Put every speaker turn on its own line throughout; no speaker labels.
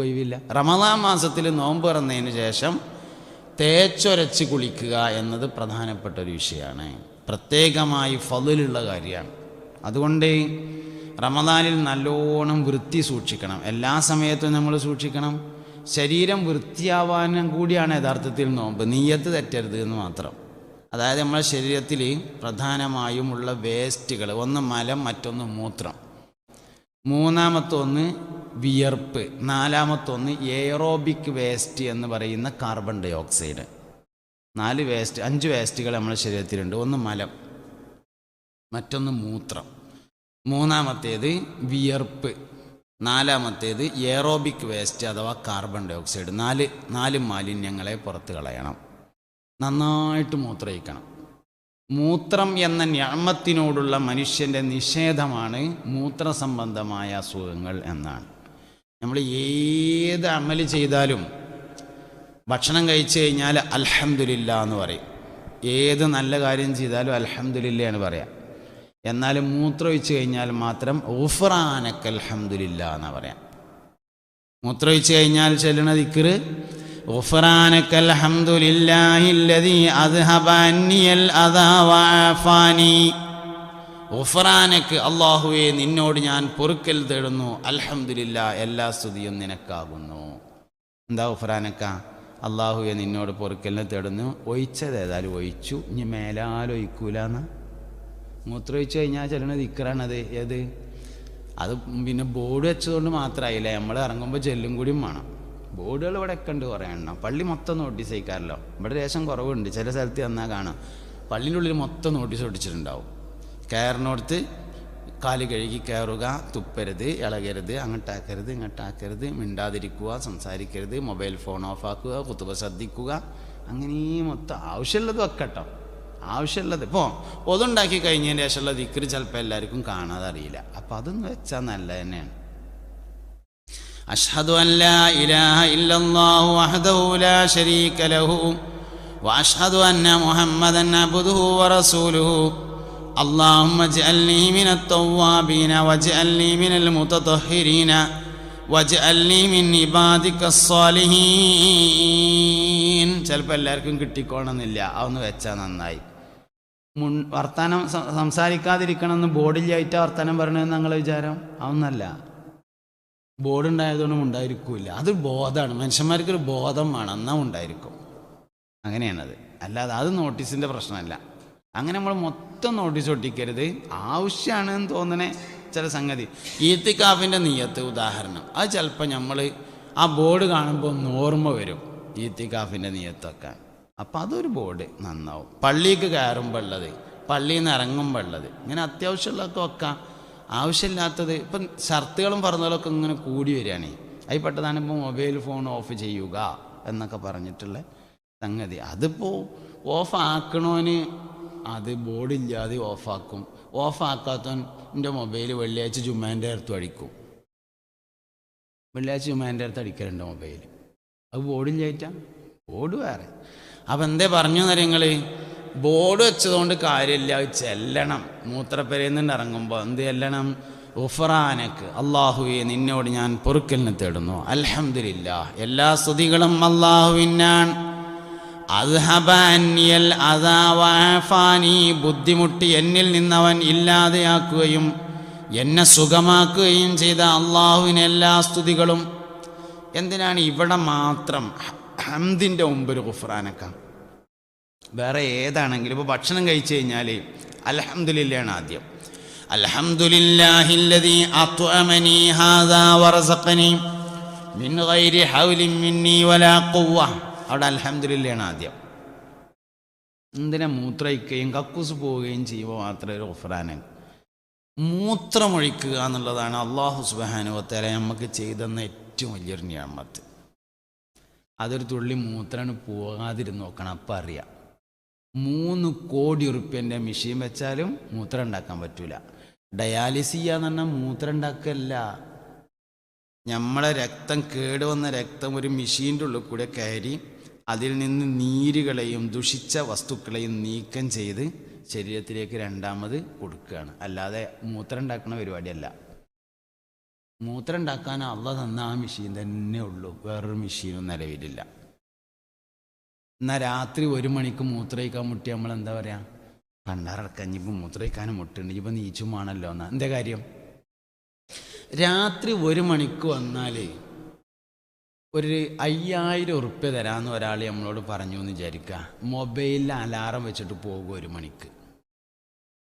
ഒഴിവില്ല. റമദാൻ മാസത്തിൽ നോമ്പ് തുറന്നതിന് ശേഷം തേച്ചൊരച്ച് കുളിക്കുക എന്നത് പ്രധാനപ്പെട്ട ഒരു വിഷയമാണ്. പ്രത്യേകമായി ഫതിലുള്ള കാര്യമാണ്. അതുകൊണ്ട് റമദാനിൽ നല്ലോണം വൃത്തി സൂക്ഷിക്കണം. എല്ലാ സമയത്തും നമ്മൾ സൂക്ഷിക്കണം. ശരീരം വൃത്തിയാവാനും കൂടിയാണ് യഥാർത്ഥത്തിൽ നോമ്പ്. നീയത്ത് തെറ്റരുത് എന്ന് മാത്രം. അതായത് നമ്മളെ ശരീരത്തിൽ പ്രധാനമായും ഉള്ള വേസ്റ്റുകൾ ഒന്ന് മലം മറ്റൊന്ന് മൂത്രം. മൂന്നാമത്തെ ഒന്ന് വിയർപ്പ്. നാലാമത്തൊന്ന് എയറോബിക് വേസ്റ്റ് എന്ന് പറയുന്ന കാർബൺ ഡൈ ഓക്സൈഡ് നാല് വേസ്റ്റ് അഞ്ച് വേസ്റ്റുകൾ നമ്മുടെ ശരീരത്തിലുണ്ട്. ഒന്ന് മലം മറ്റൊന്ന് മൂത്രം. മൂന്നാമത്തേത് വിയർപ്പ്. നാലാമത്തേത് എയറോബിക് വേസ്റ്റ് അഥവാ കാർബൺ ഡൈ ഓക്സൈഡ് നാല് നാല് മാലിന്യങ്ങളെ പുറത്ത് കളയണം. നന്നായിട്ട് മൂത്രയിക്കണം. മൂത്രം എന്ന ഞാമത്തിനോടുള്ള മനുഷ്യന്റെ നിഷേധമാണ് മൂത്രസംബന്ധമായ അസുഖങ്ങൾ എന്നാണ്. നമ്മൾ ഏത് അമല് ചെയ്താലും ഭക്ഷണം കഴിച്ചു കഴിഞ്ഞാൽ അൽഹംദുലില്ല എന്ന് പറയും ഏത് നല്ല കാര്യം ചെയ്താലും അൽഹംദുലില്ല എന്ന് പറയാം എന്നാൽ മൂത്രമൊഴിച്ച് കഴിഞ്ഞാൽ മാത്രം ഉഫ്രാനക്ക് അൽഹംദുലില്ല എന്ന് പറയാം മൂത്രമൊഴിച്ച് കഴിഞ്ഞാൽ ചെല്ലണ ദിക്കറ് غفرانك الحمد لله الذي أذهب عني الأذى وعافاني ഗുഫറാനക്ക് അള്ളാഹുവെ നിന്നോട് ഞാൻ പൊറുക്കൽ തേടുന്നു. അലഹമില്ല എല്ലാ സ്തുതിയും നിനക്കാകുന്നു. എന്താ ഉഫറാനക്ക അള്ളാഹുവെ നിന്നോട് പൊറുക്കലിനെ തേടുന്നു. ഒഴിച്ചത് ഏതായാലും ഒഴിച്ചു. ഇനി മേലാലും മൂത്രമൊഴിച്ചു കഴിഞ്ഞാൽ ചെല്ലണ ദിക്കറാണത് ഏത്? അത് പിന്നെ ബോർഡ് വെച്ചതുകൊണ്ട് മാത്രമായില്ല നമ്മൾ ഇറങ്ങുമ്പോൾ ചെല്ലും കൂടിയും വേണം. ബോർഡുകൾ ഇവിടെ ഒക്കെ ഉണ്ട് കുറേ എണ്ണം. പള്ളി മൊത്തം നോട്ടീസ് അയക്കാമല്ലോ ഇവിടെ ദേശം കുറവുണ്ട്. ചില സ്ഥലത്ത് തന്നാൽ കാണാം. പള്ളിന്റെ ഉള്ളിൽ മൊത്തം നോട്ടീസ് ഒട്ടിച്ചിട്ടുണ്ടാവും. കയറിനോടുത്ത് കാൽ കഴുകി കയറുക തുപ്പരുത് ഇളകരുത് അങ്ങോട്ടാക്കരുത് ഇങ്ങോട്ടാക്കരുത് മിണ്ടാതിരിക്കുക സംസാരിക്കരുത് മൊബൈൽ ഫോൺ ഓഫ് ആക്കുക കുത്തുവ ശ്രദ്ധിക്കുക. അങ്ങനെ മൊത്തം ആവശ്യമുള്ളത് വെക്കട്ടോ. ആവശ്യമുള്ളത്. ഇപ്പോൾ ഒതുണ്ടാക്കി കഴിഞ്ഞതിന് ശേഷമുള്ള ദിക്കർ ചിലപ്പോൾ എല്ലാവർക്കും കാണാതെ അറിയില്ല അപ്പം അതൊന്ന് വെച്ചാൽ നല്ല തന്നെയാണ്. അഷ്ഹദു അല്ല ഇലാഹ ഇല്ലല്ലാഹു വഹ്ദഹു ലാ ശരീക ലഹു വഅഷ്ഹദു അന്ന മുഹമ്മദൻ അബ്ദുഹു വറസൂലുഹു اللهم اجعلني من التوابين واجعلني من المتطهرين واجعلني من عبادك الصالحين ചിലപ്പോൾ എല്ലാവർക്കും കിട്ടിക്കോണമെന്നില്ല അതൊന്ന് വെച്ചാൽ നന്നായി മുൻ വർത്തമാനം സം- സംസാരിക്കാതിരിക്കണമെന്ന് ബോർഡില്ലായിട്ട് വർത്തമാനം പറയണമെന്ന് ഞങ്ങളെ വിചാരം അതൊന്നല്ല ബോർഡ് ഉണ്ടായതുകൊണ്ടും ഉണ്ടായിരിക്കില്ല അത് ബോധമാണ് മനുഷ്യന്മാർക്കൊരു ബോധം വേണം എന്നാൽ ഉണ്ടായിരിക്കും അങ്ങനെയാണത് അല്ലാതെ അത് നോട്ടീസിൻ്റെ പ്രശ്നമല്ല അങ്ങനെ നമ്മൾ മൊത്തം നോട്ടീസൊട്ടിക്കരുത് ആവശ്യമാണ് ആവശ്യമാണെന്ന് തോന്നണേ ചില സംഗതി. ഈത്തിക്കാഫിന്റെ നീയത്ത് ഉദാഹരണം. അത് ചിലപ്പോൾ നമ്മൾ ആ ബോർഡ് കാണുമ്പോൾ ഓർമ്മ വരും ഈത്തിക്കാഫിന്റെ നീയത്തൊക്കെ. അപ്പം അതൊരു ബോർഡ് നന്നാവും. പള്ളിക്ക് കയറുമ്പോൾ ഉള്ളത് പള്ളിയിൽ നിന്ന് ഇറങ്ങുമ്പോൾ ഉള്ളത്. ഇങ്ങനെ അത്യാവശ്യമുള്ളതൊക്കെ വെക്കാം. ആവശ്യമില്ലാത്തത് ഇപ്പം ഷർത്തുകളും പറഞ്ഞതൊക്കെ ഇങ്ങനെ കൂടി വരികയാണ്. അതിൽ പെട്ടതാണ് ഇപ്പോൾ മൊബൈൽ ഫോൺ ഓഫ് ചെയ്യുക എന്നൊക്കെ പറഞ്ഞിട്ടുള്ള സംഗതി. അതിപ്പോൾ ഓഫ് ആക്കണോന് അത് ബോർഡില്ലാതെ ഓഫാക്കും ഓഫാക്കാത്തവൻ എന്റെ മൊബൈൽ വെള്ളിയാഴ്ച ജുമാന്റെ അടുത്ത് അടിക്കും. വെള്ളിയാഴ്ച ജുമാന്റെ അടുത്ത് അടിക്കലുണ്ട് മൊബൈൽ അത് ബോർഡില്ലായിട്ടാ ബോർഡ് വേറെ. അപ്പം എന്തേ പറഞ്ഞു നിങ്ങൾ ബോർഡ് വെച്ചതുകൊണ്ട് കാര്യമില്ല ചെല്ലണം. മൂത്രപ്പരയിൽ നിന്ന് ഇറങ്ങുമ്പോൾ എന്ത് ചെല്ലണം? ഉഫറാനക്ക് അള്ളാഹുവെ നിന്നോട് ഞാൻ പൊറുക്കലിന് തേടുന്നു. അലഹമില്ല എല്ലാ സ്തുതികളും അള്ളാഹുവിനാണ് അദ്ഹബ അന്യൽ അതാവാഫാനി ബുദ്ധിമുട്ടി എന്നിൽ നിന്നവൻ ഇല്ലാതെയാക്കുകയും എന്നെ സുഖമാക്കുകയും ചെയ്ത അള്ളാഹുവിന് എല്ലാ സ്തുതികളും. എന്തിനാണ് ഇവിടെ മാത്രം ഹംദിന്റെ മുമ്പ് ഒരു ഖുഫ്രാനൊക്കെ വേറെ ഏതാണെങ്കിലും ഇപ്പോൾ ഭക്ഷണം കഴിച്ചു കഴിഞ്ഞാൽ അലഹമുല്ലാണ് ആദ്യം. അൽഹംദുലില്ലാഹില്ലദീ അത്അമനി ഹാദാ വറസഖനി മിൻ ഗൈരി ഹൗലി മിന്നി വലാ ഖുവ്വ. അവിടെ അൽഹംദുലില്ലയാണ് ആദ്യം. എന്തിനാ മൂത്രയിക്കുകയും കക്കൂസ് പോവുകയും ചെയ്യുമ്പോൾ മാത്രമേ ഒരു ഒഫ്രാനെ മൂത്രമൊഴിക്കുക എന്നുള്ളതാണ് അള്ളാഹു സുബാനുവത്തേല നമുക്ക് ചെയ്തെന്ന ഏറ്റവും വലിയൊരു ഞാമത്ത് അതൊരു തുള്ളി മൂത്രമാണ് പോകാതിരുന്ന് നോക്കണം അപ്പം അറിയാം. മൂന്ന് കോടി ഉറുപ്പ്യന്റെ മെഷീൻ വെച്ചാലും മൂത്രം ഉണ്ടാക്കാൻ പറ്റൂല. ഡയാലിസ് ചെയ്യാന്ന് പറഞ്ഞാൽ മൂത്രം ഉണ്ടാക്കല്ല. നമ്മളെ രക്തം കേടുവന്ന രക്തം ഒരു മെഷീന്റെ ഉള്ളിൽ കൂടെ കയറി അതിൽ നിന്ന് നീരുകളെയും ദുഷിച്ച വസ്തുക്കളെയും നീക്കം ചെയ്ത് ശരീരത്തിലേക്ക് രണ്ടാമത് കൊടുക്കുകയാണ്. അല്ലാതെ മൂത്രം ഉണ്ടാക്കുന്ന പരിപാടിയല്ല. മൂത്രം ഉണ്ടാക്കാൻ അള്ള തന്ന ആ മെഷീൻ തന്നെ ഉള്ളൂ. വേറൊരു മെഷീനും നിലവിലില്ല. എന്നാൽ രാത്രി ഒരു മണിക്ക് മൂത്രയിക്കാൻ മുട്ടി നമ്മൾ എന്താ പറയുക കണ്ണാറടക്കാൻ ഇനിയിപ്പോൾ മൂത്രയിക്കാനും മുട്ടുണ്ട്. ഇപ്പം നീച്ചുമാണല്ലോ എന്നാ. എന്താ കാര്യം? രാത്രി ഒരു മണിക്ക് വന്നാൽ ഒരു അയ്യായിരം ഉറുപ്പ്യ തരാമെന്ന് ഒരാൾ നമ്മളോട് പറഞ്ഞു എന്ന് വിചാരിക്കുക മൊബൈലിൽ അലാറം വെച്ചിട്ട് പോകും ഒരു മണിക്ക്.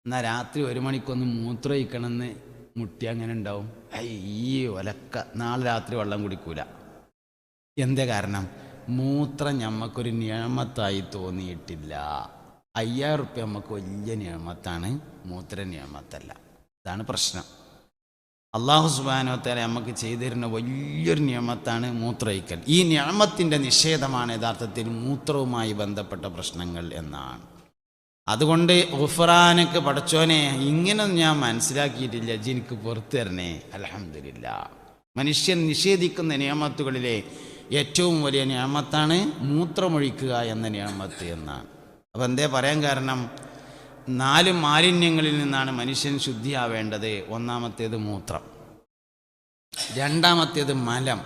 എന്നാൽ രാത്രി ഒരു മണിക്കൊന്ന് മൂത്ര മൂത്രയിക്കണമെന്ന് മുട്ടി അങ്ങനെ ഉണ്ടാവും. ഈ ഒലക്ക. നാളെ രാത്രി വെള്ളം കുടിക്കൂല. എന്തേ കാരണം? മൂത്രം ഞമ്മക്കൊരു നിയമത്തായി തോന്നിയിട്ടില്ല. അയ്യായിരം ഉറുപ്പ്യ നമുക്ക് വലിയ നിയമത്താണ്. മൂത്ര നിയമത്തല്ല. അതാണ് പ്രശ്നം. അള്ളാഹു സുബാനോത്തേലെ നമുക്ക് ചെയ്തിരുന്ന വലിയൊരു നിയമത്താണ് മൂത്രയിക്കൽ. ഈ നിയമത്തിന്റെ നിഷേധമാണ് യഥാർത്ഥത്തിൽ മൂത്രവുമായി ബന്ധപ്പെട്ട പ്രശ്നങ്ങൾ എന്നാണ്. അതുകൊണ്ട് ഉഫ്രാനക്ക് പടച്ചോനെ ഇങ്ങനൊന്നും ഞാൻ മനസ്സിലാക്കിയിട്ടില്ല. ജിനിക്ക് പുറത്തു തരണേ. അലഹമില്ല മനുഷ്യൻ നിഷേധിക്കുന്ന നിയമത്തുകളിലെ ഏറ്റവും വലിയ നിയമത്താണ് മൂത്രമൊഴിക്കുക എന്ന നിയമത്ത് എന്നാണ്. അപ്പം എന്തേ പറയാൻ കാരണം? നാല് മാലിന്യങ്ങളിൽ നിന്നാണ് മനുഷ്യൻ ശുദ്ധിയാവേണ്ടത്. ഒന്നാമത്തേത് മൂത്രം. രണ്ടാമത്തേത് മലം.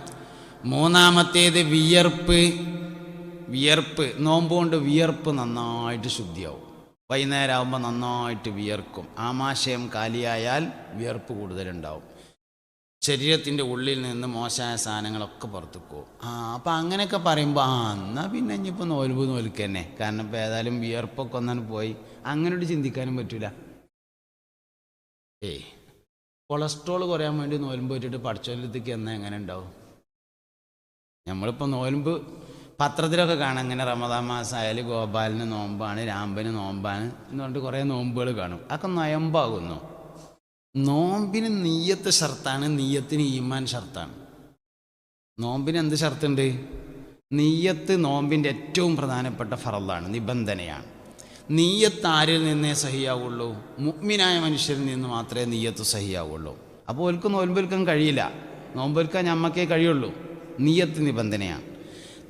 മൂന്നാമത്തേത് വിയർപ്പ്. വിയർപ്പ് നോമ്പുകൊണ്ട് വിയർപ്പ് നന്നായിട്ട് ശുദ്ധിയാവും. വൈകുന്നേരം ആകുമ്പോൾ നന്നായിട്ട് വിയർക്കും. ആമാശയം കാലിയായാൽ വിയർപ്പ് കൂടുതലുണ്ടാവും. ശരീരത്തിന്റെ ഉള്ളിൽ നിന്ന് മോശമായ സാധനങ്ങളൊക്കെ പുറത്തു പോകും. ആ അപ്പം അങ്ങനെയൊക്കെ പറയുമ്പോൾ ആ എന്നാൽ പിന്നെ ഇനിയിപ്പോൾ നോൽബ് നോൽക്ക് തന്നെ കാരണം ഇപ്പോൾ ഏതായാലും വിയർപ്പൊക്കെ ഒന്നാണ് പോയി. അങ്ങനോട്ട് ചിന്തിക്കാനും പറ്റില്ല ഏയ് കൊളസ്ട്രോൾ കുറയാൻ വേണ്ടി നോൽമ്പ് വെച്ചിട്ട് പഠിച്ചോലത്തേക്ക് എന്നാൽ എങ്ങനെ ഉണ്ടാവും? നമ്മളിപ്പോൾ നോൽമ്പ് പത്രത്തിലൊക്കെ കാണാം. ഇങ്ങനെ റമദാൻ മാസം ആയാലും ഗോപാലിന് നോമ്പാണ് രാമ്പന് നോമ്പാണ് എന്ന് പറഞ്ഞിട്ട് കുറേ നോമ്പുകൾ കാണും. അതൊക്കെ നയമ്പാകുന്നു. നോമ്പിന് നീയത്ത് ഷർത്താണ് നീയത്തിന് ഈമാൻ ഷർത്താണ്. നോമ്പിന് എന്ത് ഷർത്തുണ്ട്? നീയത്ത് നോമ്പിന്റെ ഏറ്റവും പ്രധാനപ്പെട്ട ഫറലാണ് നിബന്ധനയാണ്. നീയത്ത് ആരിൽ നിന്നേ സഹിയാവുള്ളൂ? മുഗ്മിനായ മനുഷ്യരിൽ നിന്ന് മാത്രമേ നീയത്ത് സഹിയാവുള്ളൂ. അപ്പോൾ ഓൽക്ക് നോൽമ്പെടുക്കാൻ കഴിയില്ല. നോമ്പൊൽക്കാൻ ഞമ്മക്കേ കഴിയുള്ളൂ. നീയത്ത് നിബന്ധനയാണ്.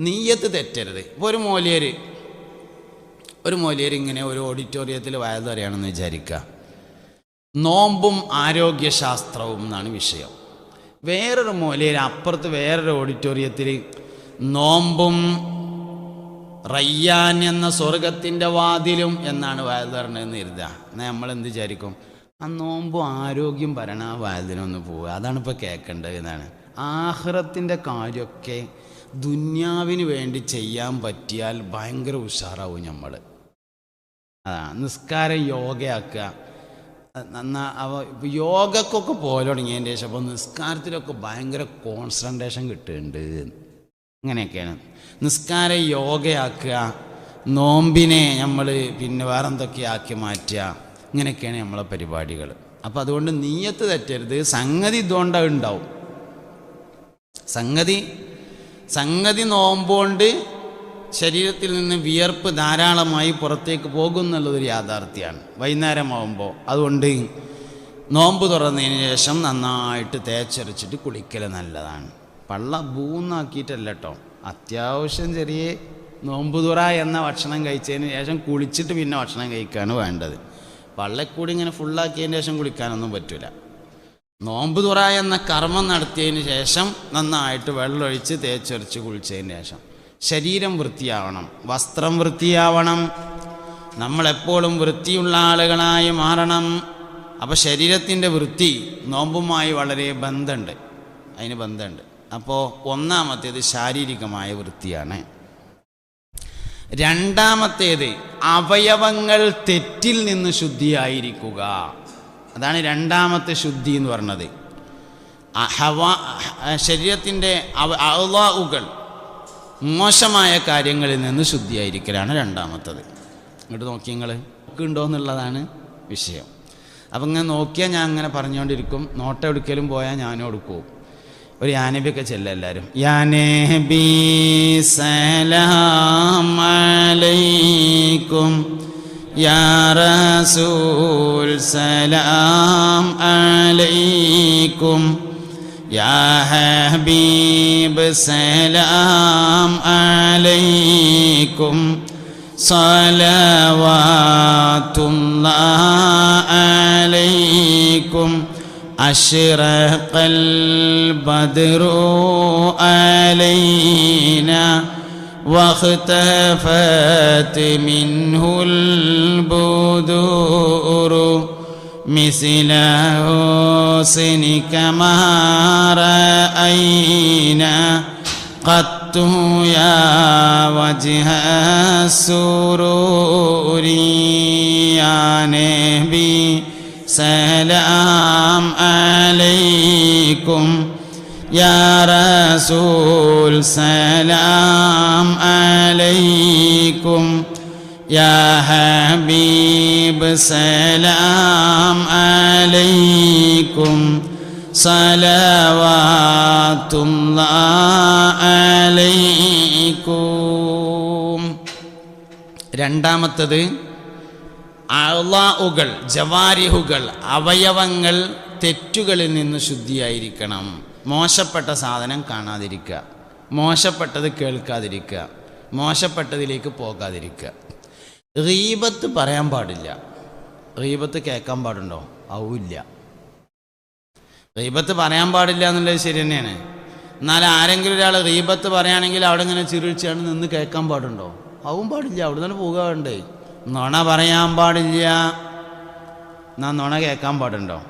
നീയത്ത് തെറ്റരുത്. ഇപ്പോൾ ഒരു മോലിയർ ഒരു മോലിയർ ഇങ്ങനെ ഒരു ഓഡിറ്റോറിയത്തിൽ വയതറിയാണെന്ന് വിചാരിക്കുക. നോമ്പും ആരോഗ്യശാസ്ത്രവും എന്നാണ് വിഷയം. വേറൊരു മൂലയിൽ അപ്പുറത്ത് വേറൊരു ഓഡിറ്റോറിയത്തിൽ നോമ്പും റയ്യാൻ എന്ന സ്വർഗത്തിന്റെ വാതിലും എന്നാണ് വയലുറണെന്ന് കരുതുക എന്നാൽ നമ്മൾ എന്ത് വിചാരിക്കും? ആ നോമ്പും ആരോഗ്യം ഭരണ വാതിലൊന്ന് പോവുക. അതാണ് ഇപ്പോൾ കേൾക്കേണ്ടത് എന്നാണ്. ആഹ്റത്തിന്റെ കാര്യമൊക്കെ ദുന്യാവിന് വേണ്ടി ചെയ്യാൻ പറ്റിയാൽ ഭയങ്കര ഉഷാറാവും നമ്മൾ അതാണ് നിസ്കാരം യോഗയാക്കുക. നന്നാ അവ യോഗക്കൊക്കെ പോലെ തുടങ്ങിയതിന്റെ ശേഷം അപ്പോൾ നിസ്കാരത്തിലൊക്കെ ഭയങ്കര കോൺസെൻട്രേഷൻ കിട്ടുന്നുണ്ട്. അങ്ങനെയൊക്കെയാണ് നിസ്കാരം യോഗയാക്കുക നോമ്പിനെ നമ്മൾ പിന്നെ വേറെന്തൊക്കെ ആക്കി മാറ്റുക ഇങ്ങനെയൊക്കെയാണ് നമ്മളെ പരിപാടികൾ അപ്പോൾ അതുകൊണ്ട് നീയത്ത് തെറ്റരുത് സംഗതി ഇതുകൊണ്ട് ഉണ്ടാവും. സംഗതി സംഗതി നോമ്പുകൊണ്ട് ശരീരത്തിൽ നിന്ന് വിയർപ്പ് ധാരാളമായി പുറത്തേക്ക് പോകും എന്നുള്ളതൊരു യാഥാർത്ഥ്യമാണ്. വൈകുന്നേരമാകുമ്പോൾ അതുകൊണ്ട് നോമ്പ് തുറന്നതിന് ശേഷം നന്നായിട്ട് തേച്ചരച്ചിട്ട് കുളിക്കൽ നല്ലതാണ്. പള്ള ബൂന്നാക്കിയിട്ടല്ല കേട്ടോ അത്യാവശ്യം ചെറിയ നോമ്പ് തുറ എന്ന ഭക്ഷണം കഴിച്ചതിന് ശേഷം കുളിച്ചിട്ട് പിന്നെ ഭക്ഷണം കഴിക്കുകയാണ് വേണ്ടത്. പള്ളക്കൂടി ഇങ്ങനെ ഫുള്ളാക്കിയതിന് ശേഷം കുളിക്കാനൊന്നും പറ്റില്ല നോമ്പ് തുറ എന്ന കർമ്മം നടത്തിയതിന് ശേഷം നന്നായിട്ട് വെള്ളമൊഴിച്ച് തേച്ചൊരച്ച് കുളിച്ചതിന് ശേഷം. ശരീരം വൃത്തിയാവണം വസ്ത്രം വൃത്തിയാവണം. നമ്മളെപ്പോഴും വൃത്തിയുള്ള ആളുകളായി മാറണം. അപ്പോൾ ശരീരത്തിന്റെ വൃത്തി നോമ്പുമായി വളരെ ബന്ധമുണ്ട് അതിന് ബന്ധമുണ്ട് അപ്പോൾ ഒന്നാമത്തേത് ശാരീരികമായ വൃത്തിയാണ്. രണ്ടാമത്തേത് അവയവങ്ങൾ തെറ്റിൽ നിന്ന് ശുദ്ധിയായിരിക്കുക. അതാണ് രണ്ടാമത്തെ ശുദ്ധി എന്ന് പറഞ്ഞത്. ഹവ ശരീരത്തിന്റെ അവ മോശമായ കാര്യങ്ങളിൽ നിന്ന് ശുദ്ധിയായിരിക്കലാണ് രണ്ടാമത്തത്. ഇങ്ങോട്ട് നോക്കി നിങ്ങൾ ഉണ്ടോ എന്നുള്ളതാണ് വിഷയം. അപ്പം ഇങ്ങനെ നോക്കിയാൽ ഞാൻ അങ്ങനെ പറഞ്ഞുകൊണ്ടിരിക്കും നോട്ട എടുക്കലും പോയാൽ ഞാനും എടുക്കും ഒരു യാനബിയൊക്കെ ചെല്ല എല്ലാവരും യാനബി സലാമലൈക്കും യാ റസൂൽ സലാം അലൈക്കും. يا حبيب سلام عليكم. صلوات الله عليكم. أشرق البدر علينا. واختفت منه البدور. مثل حسنك ما رأينا. قط يا وجه السرور يا نبي سلام عليكم يا رسول سلام عليكم. يا حبيب سلام عليكم صلوات الله عليكم രണ്ടാമത്തത് അള്ളാഹുകൾ ജവാരിഹുകൾ അവയവങ്ങൾ തെറ്റുകളിൽ നിന്ന് ശുദ്ധിയായിരിക്കണം മോശപ്പെട്ട സാധനം കാണാതിരിക്കുക മോശപ്പെട്ടത് കേൾക്കാതിരിക്കുക മോശപ്പെട്ടതിലേക്ക് പോകാതിരിക്കുക റീബത്ത് പറയാൻ പാടില്ല. റീബത്ത് കേൾക്കാൻ പാടുണ്ടോ? ആവില്ല റീബത്ത് പറയാൻ പാടില്ല എന്നുള്ളത് ശരി തന്നെയാണ്. എന്നാൽ ആരെങ്കിലും ഒരാൾ റീബത്ത് പറയുകയാണെങ്കിൽ അവിടെ ഇങ്ങനെ ചിരിച്ചാണ് നിന്ന് കേൾക്കാൻ പാടുണ്ടോ? ആവും പാടില്ല. അവിടെ നിന്ന് പോകുക വേണ്ടേ നുണ പറയാൻ പാടില്ല. എന്നാ നുണ കേൾക്കാൻ പാടുണ്ടോ?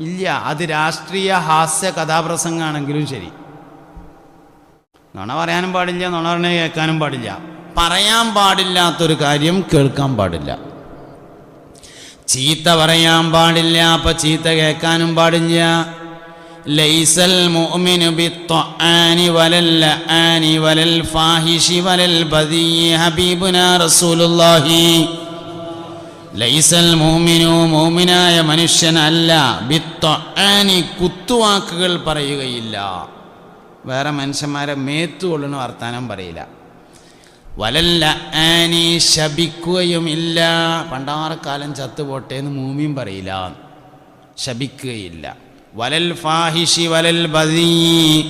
ഇല്ല. അത് രാഷ്ട്രീയ ഹാസ്യ കഥാപ്രസംഗമാണെങ്കിലും ശരി. നുണ പറയാനും പാടില്ല. നുണ പറഞ്ഞ കേൾക്കാനും പാടില്ല. പറയാൻ പാടില്ലാത്തൊരു കാര്യം കേൾക്കാൻ പാടില്ല. ചീത്ത പറയാൻ പാടില്ല അപ്പൊ ചീത്ത കേൾക്കാനും പാടില്ല. ലൈസൽ മുഅ്മിനു ഫാഹിഷി ബദീ ഹബീബുനാ റസൂലുള്ളാഹി. ലൈസൽ മുഅ്മിനായ മനുഷ്യനല്ല കുത്തുവാക്കുകൾ പറയുകയില്ല. വേറെ മനുഷ്യന്മാരെ മേത്തുകൊള്ളുന്ന വർത്താനം പറയില്ല. വലല്ല ആനി ശപിക്കുകയുമില്ല. പണ്ടാറക്കാലം ചത്തുപോട്ടെ എന്ന് മൂമിയും പറയില്ല. ശപിക്കുകയില്ല. വലൽ ഫാഹിഷി വലൽ ബദീ.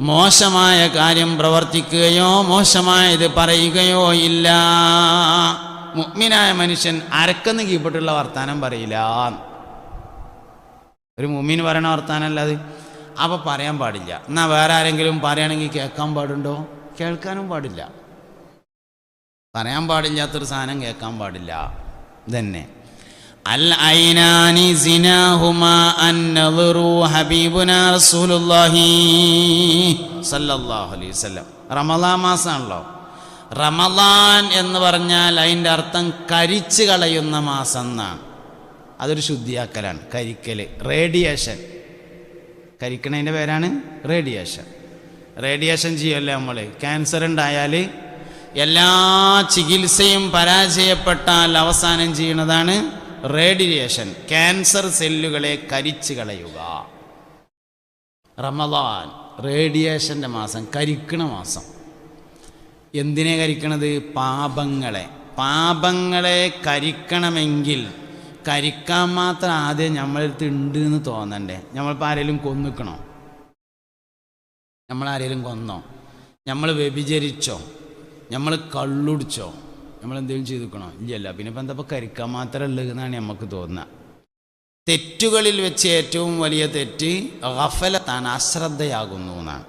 മോശമായ കാര്യം പ്രവർത്തിക്കുകയോ മോശമായത് പറയുകയോ ഇല്ല. മുഗ്മിനായ മനുഷ്യൻ അരക്കെന്ന് കീപ്പെട്ടുള്ള വർത്താനം പറയില്ല. ഒരു മുമ്മിന് പറയണ വർത്താനല്ല അത് അപ്പോൾ പറയാൻ പാടില്ല. എന്നാൽ വേറെ ആരെങ്കിലും പറയുകയാണെങ്കിൽ കേൾക്കാൻ പാടുണ്ടോ? കേൾക്കാനും പാടില്ല. പറയാൻ പാടില്ലാത്തൊരു സാധനം കേൾക്കാൻ പാടില്ല. ഇതന്നെ. അൽ ഐനാനി സിനാഹുമാ റസൂലുള്ളാഹി അലൈഹി വസല്ലം. റമളാൻ റമളാൻ എന്ന് പറഞ്ഞാൽ അതിന്റെ അർത്ഥം കരിച്ചു കളയുന്ന മാസം എന്നാണ് അതൊരു ശുദ്ധിയാക്കലാണ്. കരിക്കൽ റേഡിയേഷൻ. കരിക്കണതിന്റെ പേരാണ് റേഡിയേഷൻ. റേഡിയേഷൻ ചെയ്യുമല്ലേ നമ്മൾ ക്യാൻസർ ഉണ്ടായാൽ എല്ലാ ചികിത്സയും പരാജയപ്പെട്ടാൽ അവസാനം ചെയ്യുന്നതാണ് റേഡിയേഷൻ ക്യാൻസർ സെല്ലുകളെ കരിച്ചു കളയുക. റമദാൻ റേഡിയേഷന്റെ മാസം കരിക്കണ മാസം. എന്തിനെ കരിക്കണത്? പാപങ്ങളെ. പാപങ്ങളെ കരിക്കണമെങ്കിൽ കരിക്കാൻ മാത്രം ആദ്യം നമ്മളടുത്ത് ഉണ്ട് എന്ന് തോന്നണ്ടേ. നമ്മളിപ്പോൾ ആരെങ്കിലും കൊന്നിക്കണോ? നമ്മളാരെങ്കിലും കൊന്നോ? നമ്മൾ വ്യഭിചരിച്ചോ? നമ്മൾ കള്ളുടിച്ചോ. നമ്മൾ എന്തെങ്കിലും ചെയ്തുക്കണോ? ഇല്ലല്ല പിന്നെ ഇപ്പം എന്താ കരിക്കാൻ ഉള്ളൂ എന്നാണ് നമുക്ക് തോന്നുക തെറ്റുകളിൽ വെച്ച് ഏറ്റവും വലിയ തെറ്റ് ഗഫലത്താണ് അശ്രദ്ധയാകുന്നു എന്നാണ്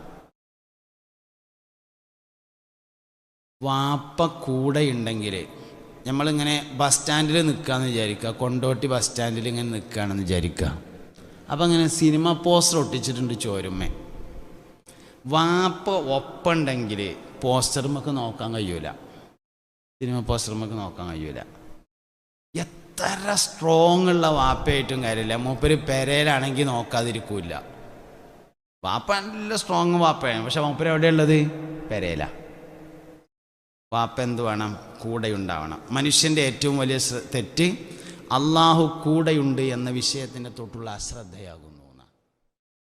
വാപ്പ കൂടെ ഉണ്ടെങ്കിൽ നമ്മളിങ്ങനെ ബസ് സ്റ്റാൻഡിൽ നിൽക്കാമെന്ന് വിചാരിക്കുക. കൊണ്ടോട്ടി ബസ് സ്റ്റാൻഡിൽ ഇങ്ങനെ നിൽക്കുകയാണെന്ന് വിചാരിക്കുക. അപ്പം ഇങ്ങനെ സിനിമ പോസ്റ്റർ ഒട്ടിച്ചിട്ടുണ്ട് ചോരുമ്മേ. വാപ്പ ഒപ്പുണ്ടെങ്കിൽ പോസ്റ്ററുമൊക്കെ നോക്കാൻ കഴിയൂല. സിനിമ പോസ്റ്ററുമൊക്കെ നോക്കാൻ കഴിയൂല. എത്ര സ്ട്രോങ് ഉള്ള വാപ്പയായിട്ടും കാര്യമില്ല മൂപ്പര് പെരയിലാണെങ്കിൽ നോക്കാതിരിക്കൂല വാപ്പ നല്ല സ്ട്രോങ് വാപ്പയാണ്. പക്ഷെ മൂപ്പര് എവിടെയുള്ളത്? പെരയില വാപ്പ എന്ത് വേണം? കൂടെയുണ്ടാവണം. മനുഷ്യന്റെ ഏറ്റവും വലിയ തെറ്റ് അള്ളാഹു കൂടെയുണ്ട് എന്ന വിഷയത്തിന്റെ തൊട്ടുള്ള അശ്രദ്ധയാകുന്നു.